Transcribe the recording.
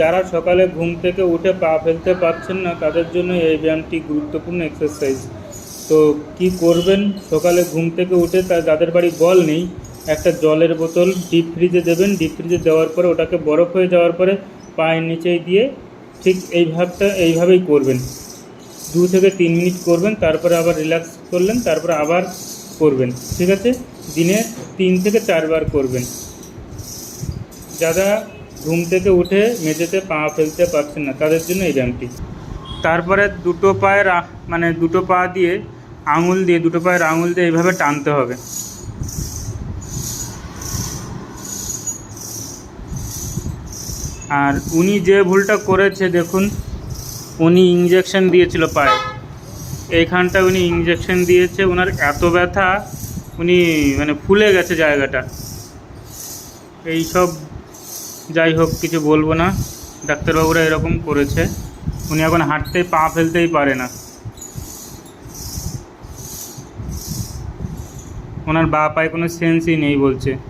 যারা সকালে ঘুম থেকে উঠে পা ফেলতে পারছেন না, তাদের জন্য এই ব্যায়ামটি গুরুত্বপূর্ণ এক্সারসাইজ তো কি করবেন? সকালে ঘুম থেকে উঠে তা যাদের বাড়ি বল নেই, একটা জলের বোতল ডিপ ফ্রিজে দেবেন। ডিপ ফ্রিজে দেওয়ার পরে ওটাকে বরফ হয়ে যাওয়ার পরে পায়ের নিচেই দিয়ে ঠিক এই ভাবটা এইভাবেই করবেন। দু থেকে তিন মিনিট করবেন, তারপরে আবার রিল্যাক্স করলেন, তারপরে আবার করবেন, ঠিক আছে? দিনে তিন থেকে চারবার করবেন। যারা ঘুম থেকে উঠে মেঝেতে পা ফেলতে পারছেন না, তাদের জন্য এই ব্যায়ামটি। তারপরে দুটো পায়ের মানে দুটো পা দিয়ে আঙুল দিয়ে, দুটো পায়ের আঙুল দিয়ে এইভাবে টানতে হবে। আর উনি যে ভুলটা করেছে, দেখুন, উনি ইঞ্জেকশন দিয়েছিল পায়ে। এইখানটা উনি ইঞ্জেকশন দিয়েছে ওনার এত ব্যথা, উনি মানে ফুলে গেছে জায়গাটা। এই সব যাই হোক, কিছু বলব না। ডাক্তারবাবুরা এরকম করেছে। উনি এখন হাঁটতে পা ফেলতেই পারে না। ওনার বা পায়ে কোনো সেন্সই নেই বলছে।